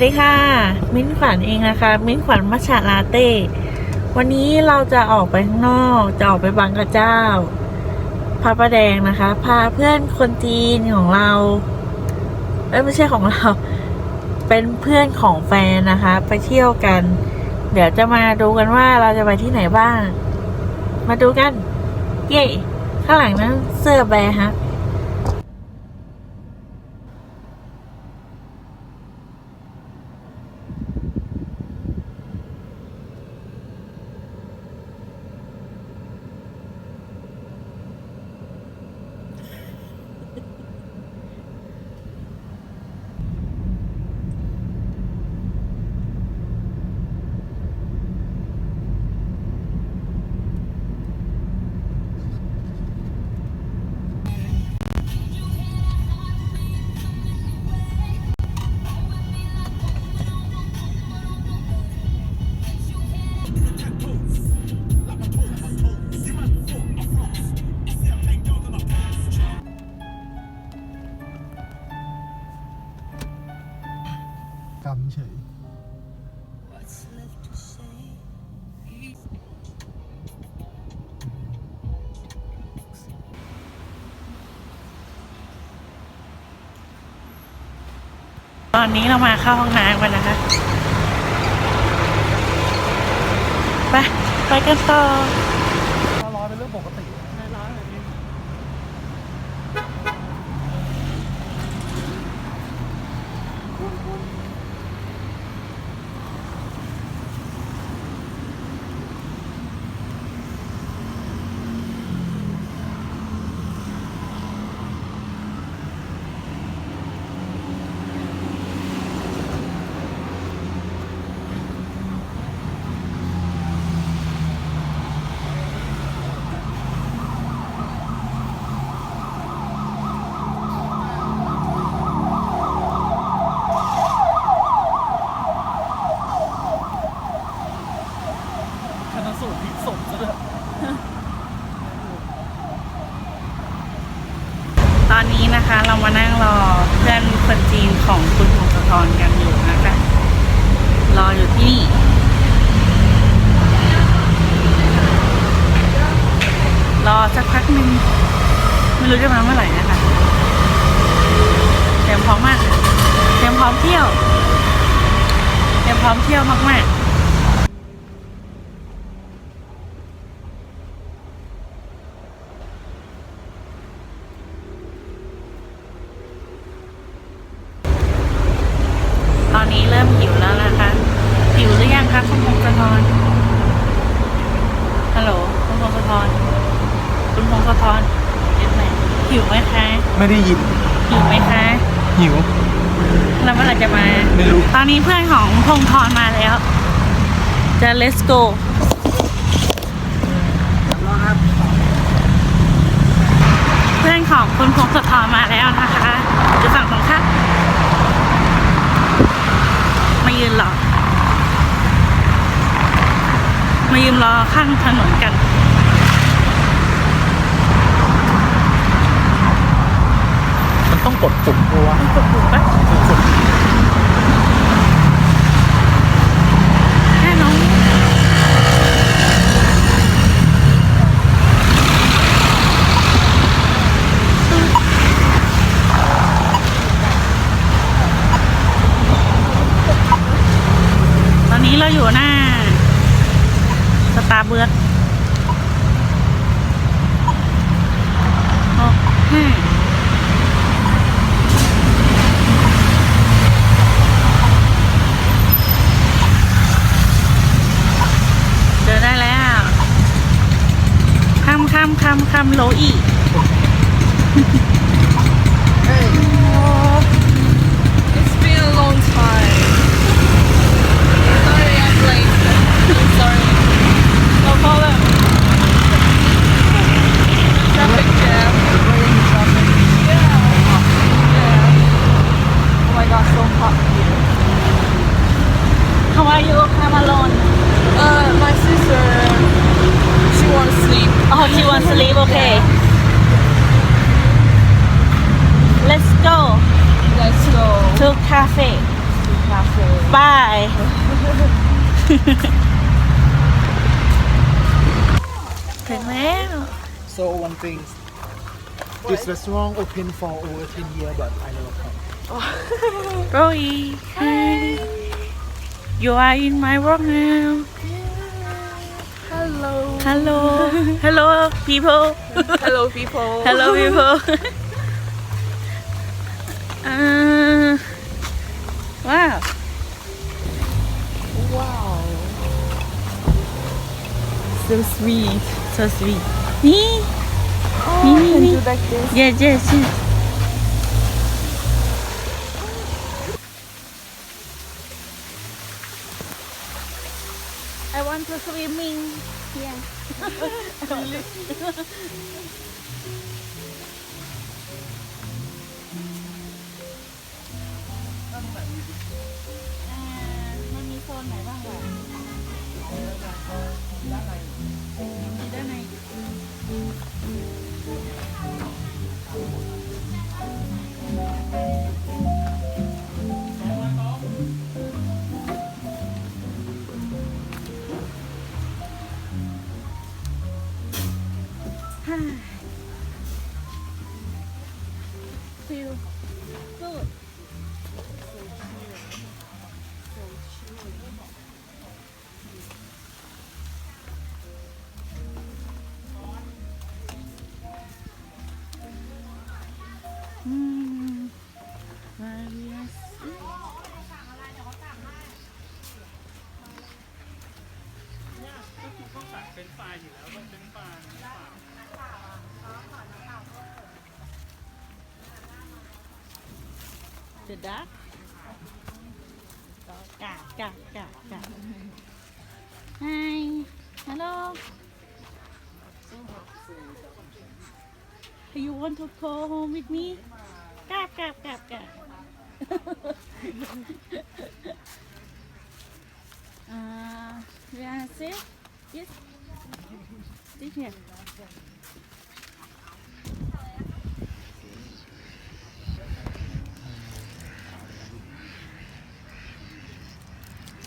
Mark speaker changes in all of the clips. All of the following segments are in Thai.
Speaker 1: วัสดีค่ะ มิ้นขวัญเองนะคะ มิ้นขวัญมัชชาลาเต้ วันนี้เราจะออกไปข้างนอก จะออกไปบางกระเจ้าพระประแดงนะคะ พาเพื่อนคนจีนของเรา เอ้ยไม่ใช่ของเรา เป็นเพื่อนของแฟนนะคะ ไปเที่ยวกัน เดี๋ยวจะมาดูกันว่าเราจะไปที่ไหนบ้าง มาดูกัน เย้ข้างหลังนั้นเสื้อแบร์ฮะ ตอนนี้เรามาเข้าห้องน้ำกันนะคะ ไป ไปกันต่อ
Speaker 2: ถ้าร้อนเป็นเรื่องปกติ ช นสูตรพลิกศพซะด้วย
Speaker 1: ตอนนี้นะคะเรามานั่งรอเพื่อนคนจีนของคุณพงศธรกันอยู่นะคะ รออยู่ที่นี่รอสักพักหนึ่งไม่รู้จะมาเมื่อไหร่นะคะเตรียมพร้อมมากเตรียมพร้อมเที่ยวเตรียมพร้อมเที่ยวมากๆ อนนี้เริ่มหิวแล้วนะคะหิวหรือยังคะคุณพงศธรฮัลโหลคุณพงศธรคุณพงศธรเห็นไหมหิวไหมคะ
Speaker 2: ไม่ได้ยิน
Speaker 1: หิวไหมคะ
Speaker 2: หิว
Speaker 1: แล้วเมื่อไหร่จะมา
Speaker 2: ไม่รู้
Speaker 1: ตอนนี้เพื่อนของพงธรมาแล้ว จะ let's go
Speaker 2: รอครับ
Speaker 1: เพื่อนของคุณพงศธรมาแล้วนะคะอยู่ฝั่งตรงข้า มมายืนรอมายืนรอข้างถนนกัน
Speaker 2: มันต้องกดปุ่มเพราะว่า
Speaker 1: กดปุ่มปะแค่น้องตอนนี้ เราอยู่หน้า สตาร์เบิร์ดหกห้าเจอได้แล้วคำคำคำคำโลอี ป้าย ถึงแล้ว
Speaker 2: So one thing, this restaurant open for over 10 years, but I never come.
Speaker 1: Roy hi you are in my work now
Speaker 3: Hello.
Speaker 1: hello hello people
Speaker 3: Hello, people.
Speaker 1: hello people อ่าว้าว
Speaker 3: Wow. So sweet.
Speaker 1: so sweet นี่
Speaker 3: Oh,
Speaker 1: Me,
Speaker 3: I
Speaker 1: me,
Speaker 3: can
Speaker 1: me.
Speaker 3: do like this.
Speaker 1: yes yes yes I want to swimming yeah อ่ามันมีโซนไหนบ้างวะ มีด้านในฮ่ เดอะดักกะกะกะกะ Hi hello do you want to go home with me กราบกราบกราบกราบ uh, we are safe yes sit here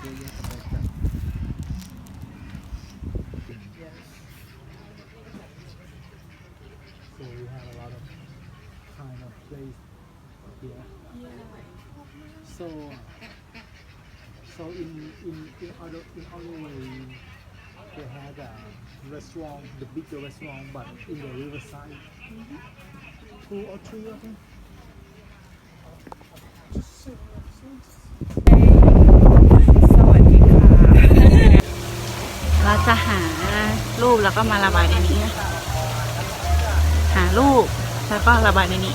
Speaker 2: So we have a lot of kind of place here. So, so in in in other in other way, they had a restaurant, the bigger restaurant, but in the riverside. Mm-hmm. Two or three, I think.
Speaker 3: ส
Speaker 1: เราจะหารูปแล้วก็มาระบายในนี้ หารูปแล้วก็ระบายในนี้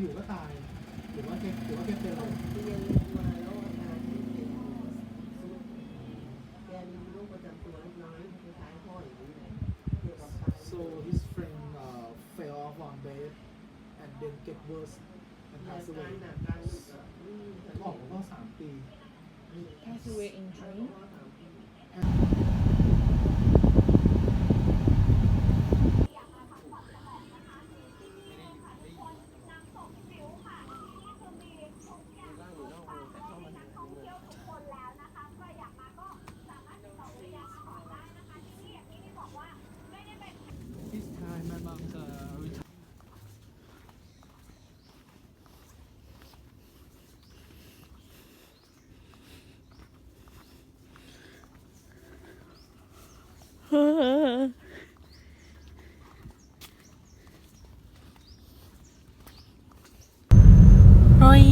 Speaker 2: อยู่ก็ตายหรือว่าแกหรือว่าแกเป็นอะไร So his friend uh, fell off on bed and then get worse and passed away. ออกมาก็สามปี
Speaker 3: Pass away in dream.
Speaker 2: This time my mom's uh, retired.
Speaker 1: โรย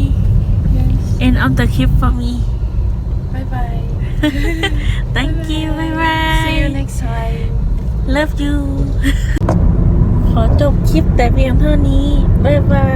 Speaker 1: end of the clip for me
Speaker 3: Bye bye.
Speaker 1: thank you bye bye
Speaker 3: See you next time.
Speaker 1: love you ขอจบคลิปแต่เพียงเท่านี้ บ๊ายบาย